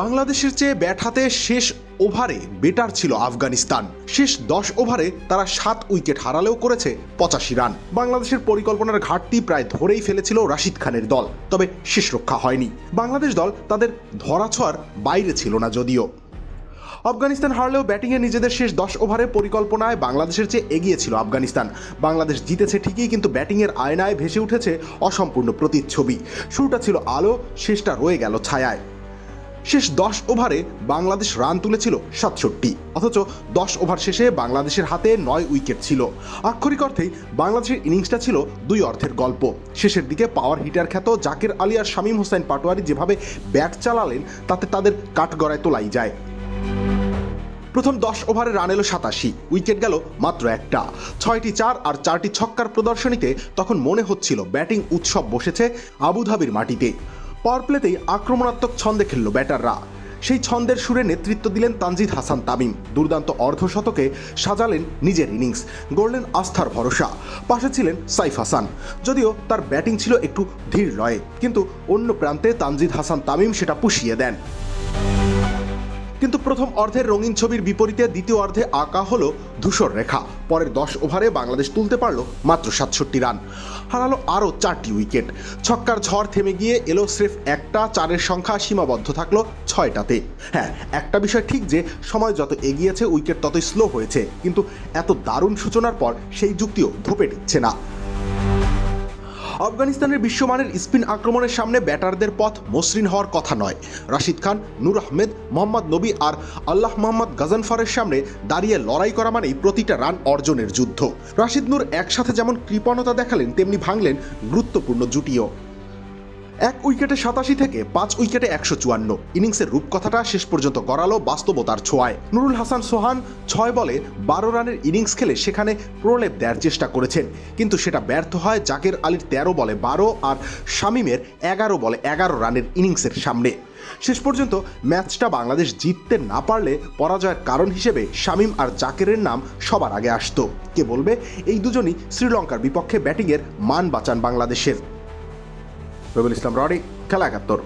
বাংলাদেশের চেয়ে ব্যাট হাতে শেষ ওভারে বেটার ছিল আফগানিস্তান। শেষ দশ ওভারে তারা সাত উইকেট হারালেও করেছে পঁচাশি রান। বাংলাদেশের পরিকল্পনার ঘাটতি প্রায় ধরেই ফেলেছিল রাশিদ খানের দল, তবে শেষ রক্ষা হয়নি। বাংলাদেশ দল তাদের ধরাছোঁয়ার বাইরে ছিল না যদিও। আফগানিস্তান হারলেও ব্যাটিংয়ে নিজেদের শেষ দশ ওভারে পরিকল্পনায় বাংলাদেশের চেয়ে এগিয়ে ছিল আফগানিস্তান। বাংলাদেশ জিতেছে ঠিকই, কিন্তু ব্যাটিংয়ের আয়নায় ভেসে উঠেছে অসম্পূর্ণ প্রতিচ্ছবি। শুরুটা ছিল আলো, শেষটা রয়ে গেল ছায়ায়। শেষ দশ ওভারে বাংলাদেশ রান তুলেছিল সাতষট্টি। অথচ দশ ওভার শেষে বাংলাদেশের হাতে নয় উইকেট ছিল। আক্ষরিক অর্থেই বাংলাদেশের ইনিংসটা ছিল দুই অর্ধের গল্প। শেষের দিকে পাওয়ার হিটার খ্যাত জাকির আলী আর শামীম হোসেন পাটোয়ারি যেভাবে ব্যাট চালালেন, তাতে তাদের কাঠগড়ায় তোলাই যায়। প্রথম দশ ওভারে রান এলো সাতাশি, উইকেট গেল মাত্র একটা। ছয়টি চার আর চারটি ছক্কার প্রদর্শনীতে তখন মনে হচ্ছিল ব্যাটিং উৎসব বসেছে আবুধাবির মাটিতে। পাওয়ার প্লেতেই আক্রমণাত্মক ছন্দে খেলল ব্যাটাররা। সেই ছন্দের সুরে নেতৃত্ব দিলেন তানজিদ হাসান তামিম। দুর্দান্ত অর্ধশতকে সাজালেন নিজের ইনিংস, গড়লেন আস্থার ভরসা। পাশে ছিলেন সাইফ হাসান। যদিও তার ব্যাটিং ছিল একটু ধীর লয়ে, কিন্তু অন্য প্রান্তে তানজিদ হাসান তামিম সেটা পুষিয়ে দেন। কিন্তু প্রথম অর্ধের রঙিন ছবির বিপরীতে দ্বিতীয় অর্ধে আঁকা হলো ধূসর রেখা। পরের দশ ওভারে বাংলাদেশ তুলতে পারল মাত্র সাতষট্টি রান। হারালো আরও চারটি উইকেট। ছক্কার ঝড় থেমে গিয়ে এলো স্রেফ একটা, চারের সংখ্যা সীমাবদ্ধ থাকল ছয়টাতে। হ্যাঁ একটা বিষয় ঠিক যে, সময় যত এগিয়েছে, উইকেট ততই স্লো হয়েছে। কিন্তু এত দারুণ সূচনার পর সেই যুক্তিও ধোপে টিকছে না। আফগানিস্তানের বিশ্বমানের স্পিন আক্রমণের সামনে ব্যাটারদের পথ মসৃণ হওয়ার কথা নয়। রাশিদ খান, নূর আহমেদ, মোহাম্মদ নবী আর আল্লাহ মোহাম্মদ গাজানফারের সামনে দাঁড়িয়ে লড়াই করা মানেই প্রতিটা রান অর্জনের যুদ্ধ। রাশিদ নূর একসাথে যেমন কৃপণতা দেখালেন, তেমনি ভাঙলেন গুরুত্বপূর্ণ জুটিও। এক উইকেটে সাতাশি থেকে পাঁচ উইকেটে একশো চুয়ান্ন। ইনিংসের রূপকথাটা শেষ পর্যন্ত গড়ালো বাস্তবতার ছোঁয়ায়। নুরুল হাসান সোহান ছয় বলে বারো রানের ইনিংস খেলে সেখানে প্রলেপ দেওয়ার চেষ্টা করেছেন। কিন্তু সেটা ব্যর্থ হয় জাকের আলীর তেরো বলে বারো আর শামিমের এগারো বলে এগারো রানের ইনিংসের সামনে। শেষ পর্যন্ত ম্যাচটা বাংলাদেশ জিততে না পারলে পরাজয়ের কারণ হিসেবে শামিম আর জাকেরের নাম সবার আগে আসতো। কে বলবে? এই দুজনই শ্রীলঙ্কার বিপক্ষে ব্যাটিংয়ের মান বাঁচান বাংলাদেশের। রবিউল ইসলাম রডি খেলা একাত্তর।